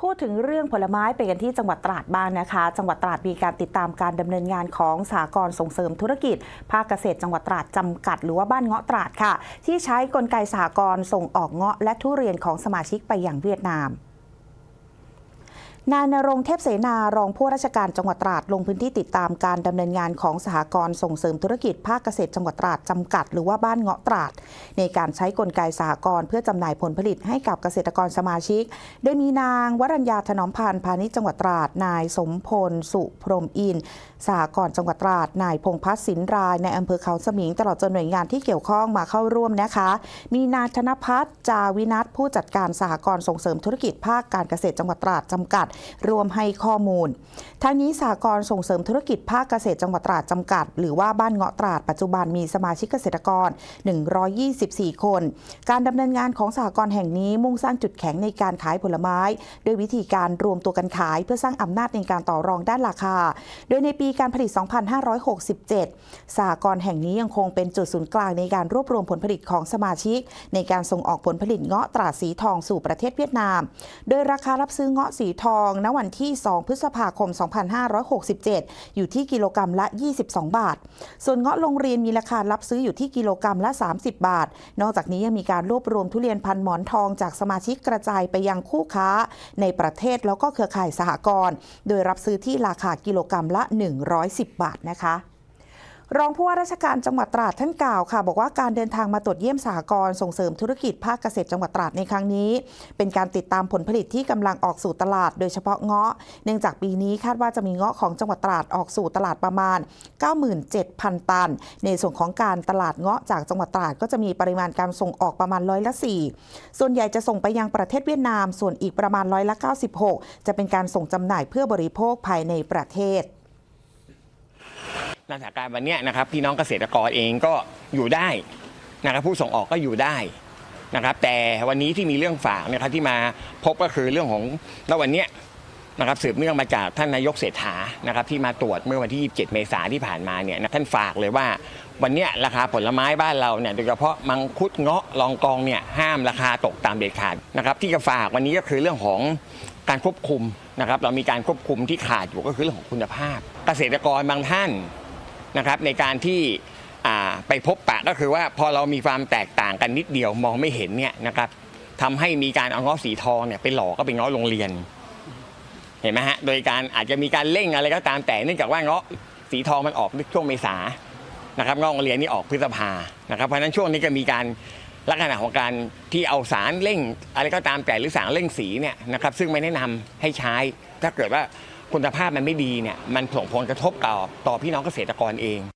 พูดถึงเรื่องผลไม้ไปกันที่จังหวัดตราดบ้างนะคะ จังหวัดตราดมีการติดตามการดำเนินงานของสากรส่งเสริมธุรกิจ ภาคเกษตรจังหวัดตราดจำกัด หรือว่าบ้านเงาะตราดค่ะ ที่ใช้กลไกสากรส่งออกเงาะและทุเรียนของสมาชิกไปยังเวียดนาม นายนรงเทพเสนารองผู้ราชการจังหวัดตราดลงพื้นที่ติดตามการดำเนินงานของสหกรณ์ส่งเสริมธุรกิจภาคเกษตรจังหวัดตราดจำกัด หรือว่าบ้านเงาะตราด ในการใช้กลไกสหกรณ์เพื่อจำหน่ายผลผลิตให้กับเกษตรกรสมาชิก โดยมีนางวรัญญาถนอมพันธ์พาณิชย์จังหวัดตราด นายสมพลสุพรหมอินสหกรณ์จังหวัดตราด นายพงพัฒน์สินรายในอำเภอเขาสมิงตลอดจนหน่วยงานที่เกี่ยวข้องมาเข้าร่วมนะคะ มีนายธนพัฒน์จาวินัทผู้จัดการสหกรณ์ส่งเสริมธุรกิจภาคการเกษตรจังหวัดตราดจำกัดรวมให้ข้อมูล ทั้งนี้สหกรณ์ส่งเสริมธุรกิจภาคเกษตรจังหวัดตราดจำกัด หรือว่าบ้านเงาะตราดปัจจุบันมีสมาชิกเกษตรกร 124 คน การดำเนินงานของสหกรณ์แห่งนี้มุ่งสร้างจุดแข็งในการขายผลไม้ ด้วยวิธีการรวมตัวกันขาย เพื่อสร้างอำนาจในการต่อรองด้านราคา โดยในปีการผลิต 2567สหกรณ์แห่งนี้ยังคงเป็นจุดศูนย์กลางในการรวบรวมผลผลิตของสมาชิก ในการส่งออกผลผลิตเงาะตราดสีทองสู่ประเทศเวียดนาม โดยราคารับซื้อเงาะสีทองณวันที่ 2 พฤษภาคม 2567 อยู่ที่กิโลกรรัมละ 22 บาท ส่วนเงาะโรงเรียนมีราคารับซื้ออยู่ที่กิโลกรรัมละ 30 บาท นอกจากนี้ยังมีการรวบรวมทุเรียนพันหมอนทองจากสมาชิกกระจายไปยังคู่ค้า ในประเทศแล้วก็เครือข่ายสหกรณ์โดยรับซื้อที่ราคากิโลกรรัมละ 110 บาทนะคะ รองผู้ว่าราชการจังหวัดตราดท่านกล่าวค่ะ บอกว่าการเดินทางมาตรวจเยี่ยมสหกรณ์ส่งเสริมธุรกิจภาคเกษตรจังหวัดตราดในครั้งนี้ เป็นการติดตามผลผลิตที่กำลังออกสู่ตลาด โดยเฉพาะเงาะ เนื่องจากปีนี้คาดว่าจะมีเงาะของจังหวัดตราดออกสู่ตลาดประมาณ 97,000 ตัน ในส่วนของการตลาดเงาะจากจังหวัดตราดก็จะมีปริมาณการส่งออกประมาณร้อยละ4ส่วนใหญ่จะส่งไปยังประเทศเวียดนาม ส่วนอีกประมาณร้อยละ96 จะเป็นการส่งจำหน่ายเพื่อบริโภคภายในประเทศ สถานการณ์วันนี้นะครับพี่น้องเกษตรกรเองก็อยู่ได้นะครับผู้ส่งออกก็อยู่ได้นะครับ แต่วันนี้ที่มีเรื่องฝากนะครับที่มาพบก็คือเรื่องของแล้ววันเนี้ยนะครับสืบเนื่องมาจากท่านนายกเศรษฐานะครับที่มาตรวจเมื่อวันที่ 27 เมษาที่ผ่านมาเนี่ยนะท่านฝากเลยว่าวันเนี้ยราคาผลไม้บ้านเราเนี่ยโดยเฉพาะมังคุดเงาะลองกองเนี่ยห้ามราคาตกตามเด็ดขาดนะครับที่จะฝากวันนี้ก็คือเรื่องของการควบคุมนะครับเรามีการควบคุมที่ขาดอยู่ก็คือเรื่องของคุณภาพ เกษตรกรบางท่าน นะครับในการที่ไปพบปะก็คือว่าพอเรามีความแตกต่างกันนิดเดียวมองไม่เห็นเนี่ยนะครับทำให้มีการเอางาะสีทองเนี่ยไปหลอกก็เป็นงาะโรงเรียน เห็นไหมฮะโดยการอาจจะมีการเร่งอะไรก็ตามแต่เนื่องจากว่าเงาะสีทองมันออกช่วงเมษานะครับงาะโรงเรียนนี่ออกพฤษภานะครับเพราะฉะนั้นช่วงนี้ก็มีการลักษณะของการที่เอาสารเร่ง อะไรก็ตามแต่หรือสารเร่งสีเนี่ยนะครับซึ่งไม่แนะนำให้ใช้ถ้าเกิดว่า คุณภาพมันไม่ดีเนี่ยมันส่งผลกระทบต่อต่อพี่น้องเกษตรกรเอง